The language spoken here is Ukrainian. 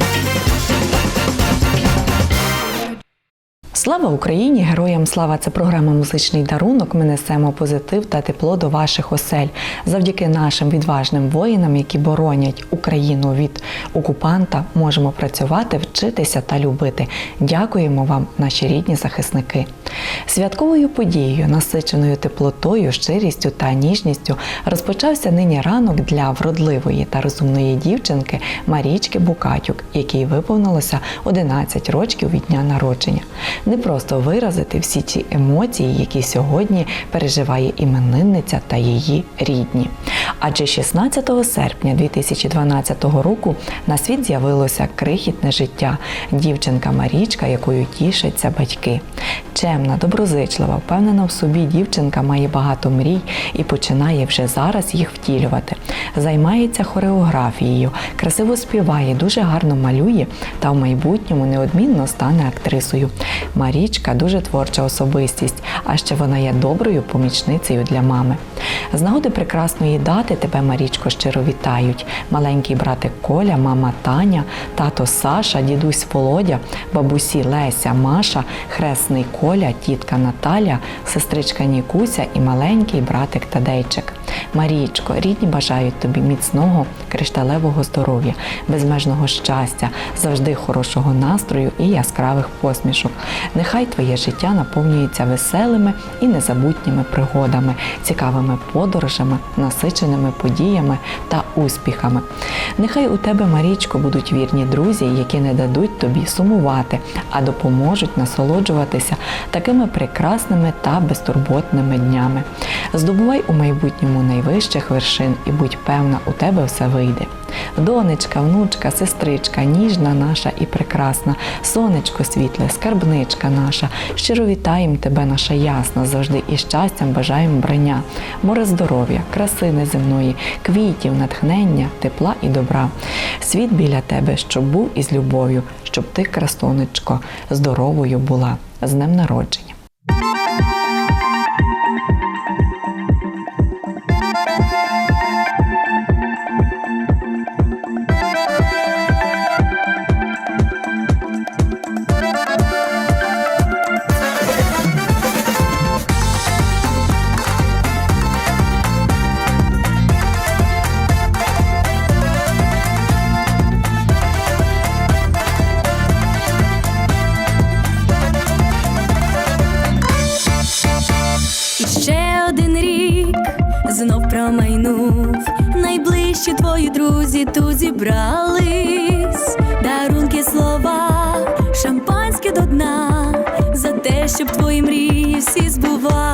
Thank you. Слава Україні! Героям слава! Це програма Музичний дарунок. Ми несемо позитив та тепло до ваших осель. Завдяки нашим відважним воїнам, які боронять Україну від окупанта, можемо працювати, вчитися та любити. Дякуємо вам, наші рідні захисники. Святковою подією, насиченою теплотою, щирістю та ніжністю, розпочався нині ранок для вродливої та розумної дівчинки Марічки Букатюк, якій виповнилося 11 років від дня народження. Не просто виразити всі ці емоції, які сьогодні переживає іменинниця та її рідні. Адже 16 серпня 2012 року на світ з'явилося крихітне життя, дівчинка Марічка, якою тішаться батьки. Чемна, доброзичлива, впевнена в собі дівчинка має багато мрій і починає вже зараз їх втілювати. Займається хореографією, красиво співає, дуже гарно малює та в майбутньому неодмінно стане актрисою. Марічка дуже творча особистість, а ще вона є доброю помічницею для мами. З нагоди прекрасної дати тебе, Марічко, щиро вітають. Маленький братик Коля, мама Таня, тато Саша, дідусь Володя, бабусі Леся, Маша, хресний Коля, тітка Наталя, сестричка Нікуся і маленький братик Тадейчик. Марічко, рідні бажають тобі міцного кришталевого здоров'я, безмежного щастя, завжди хорошого настрою і яскравих посмішок. Нехай твоє життя наповнюється веселими і незабутніми пригодами, цікавими подорожами, насиченими подіями та успіхами. Нехай у тебе, Марічко, будуть вірні друзі, які не дадуть тобі сумувати, а допоможуть насолоджуватися такими прекрасними та безтурботними днями. Здобувай у майбутньому найвищих вершин і будь певна, у тебе все вийде. Донечка, внучка, сестричка, ніжна наша і прекрасна, сонечко світле, скарбничка наша. Щиро вітаємо тебе, наша ясна, завжди і щастям бажаємо брання, море здоров'я, краси неземної, квітів, натхнення, тепла і добра. Світ біля тебе, щоб був із любов'ю, щоб ти, красонечко, здоровою була. З днем народження. Знов промайнув. Найближчі твої друзі тут зібрались. Дарунки слова, шампанське до дна, за те, щоб твої мрії всі збувались.